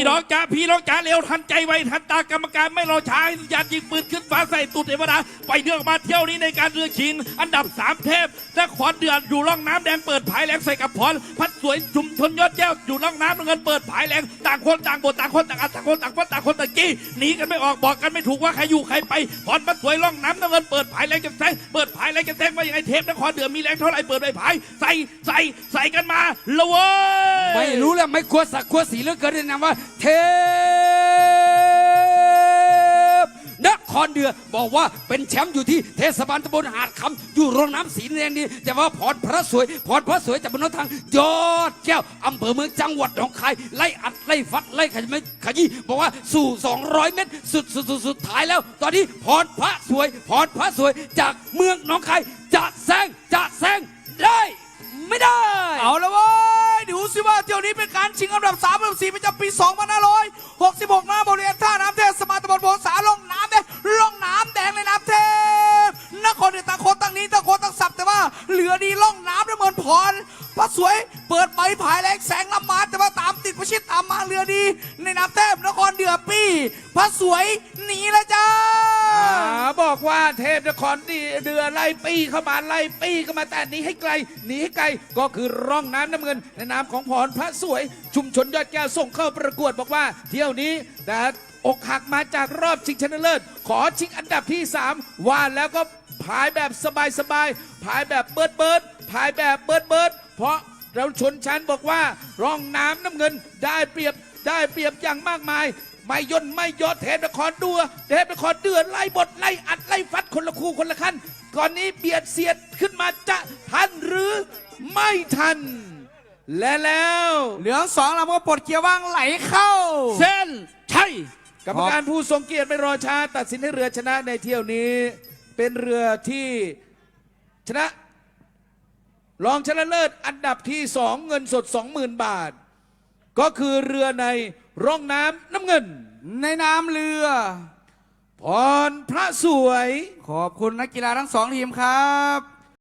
พี่น้องจ๋าพี่น้องจ๋าเร็วทันใจไวทันตากรรมการไม่รอช้าสัญญาณยิงปืนขึ้นฟ้าใส่ตุดเทวดาไปเนื่องมาเที่ยวนี้ในการเรือชิงอันดับสามเทพนครเดือนอยู่ร่องน้ำแดงเปิดผายแรงใส่กับพรพัดสวยชุมชนยอดแก้วอยู่ร่องน้ำน้ำเงินเปิดผายแรงต่างคนต่างบทต่างคนต่างอัดต่างคนต่างฟัดต่างคนต่างจี้หนีกันไม่ออกบอกกันไม่ถูกว่าใครอยู่ใครไปพรพัดสวยร่องน้ำน้ำเงินเปิดผายแรงจะแซงเปิดผายแรงจะแซงว่ายังไงเทพนครเดือนมีแรงเท่าไหร่เปิดไปผายใส่ใส่ใส่กันมาละเว้ยไม่รู้แล้วไม่ควรสักควรสีเหลือเกินเลยนะว่า เทพนครเดือบอกว่าเป็นแชมป์อยู่ที่เทศบาลตำบลหาดคำอยู่โรงน้ำสีแดงดีแต่ว่าพรพระสวยพรพระสวยจากบนทาง ยอดแก้วอำเภอเมืองจังหวัดหนองคาย ไล่อัดไล่ฟัดไล่ขยี้ขยี้บอกว่าสู่ 200 เมตร สุดสุดสุดสุดท้ายแล้ว ตอนนี้พรพระสวยพรพระสวยจากเมืองหนองคายจะแซงจะแซงได้ ไม่ได้ เอาละว้ยดู สิว่าเที่ยวนี้เป็นการชิงอันดับ3อันดับ4ประจำปี 2566หน้าบริเวณท่าน้ำเทศสมาตำบลโบสาลงน้ำแดงลงน้ำแดงในน้ำเทพนครเดือต่างคนต่างนี้ต่างคนต่างสับแต่ว่าเหลือดีล่องน้ำด้วยเหมือนพรพระสวยเปิดไปผายแรงแสงลำมาแต่ว่าตามติดประชิดตามมาเรือดี ในน้ำเทพนครเดือปี้พระสวยหนีแล้วจ้า บอกว่าเทพนครดีเดือไล่ปีเข้ามาไล่ปีเข้ามาแต่หนีให้ไกลหนีให้ไกลก็คือร่องน้ำน้ำเงินในนามของพรพระสวย ชุมชนยอดแก้วส่งเข้าประกวดบอกว่า เที่ยวนี้แต่อกหักมาจากรอบชิงชนะเลิศขอชิงอันดับที่ 3 ว่าแล้วก็พายแบบสบายๆพายแบบเบิดเบิดพายแบบเบิดเบิดเพราะเราชนชั้นบอกว่า ร่องน้ำน้ำเงินได้เปรียบได้เปรียบอย่างมากมาย ไม่ย่นไม่ยอดเทพนครดัวเทพนครเดือดไล่บทไล่อัดไล่ฟัดคนละคู่คนละขั้นก่อนนี้เบียดเสียดขึ้นมาจะทันหรือไม่ทัน และแล้วเหลืองสองลำก็ปลดเกียร์ว่างไหลเข้า เส้นชัยกรรมการผู้ทรงเกียรติไม่รอช้า ตัดสินให้เรือชนะในเที่ยวนี้ เป็นเรือที่ชนะรองชนะเลิศอันดับที่สองเงินสด 20,000 บาท ก็คือเรือในร่องน้ำน้ำเงิน ในน้ำเรือ พรพระสวย ขอบคุณนักกีฬาทั้งสองทีมครับ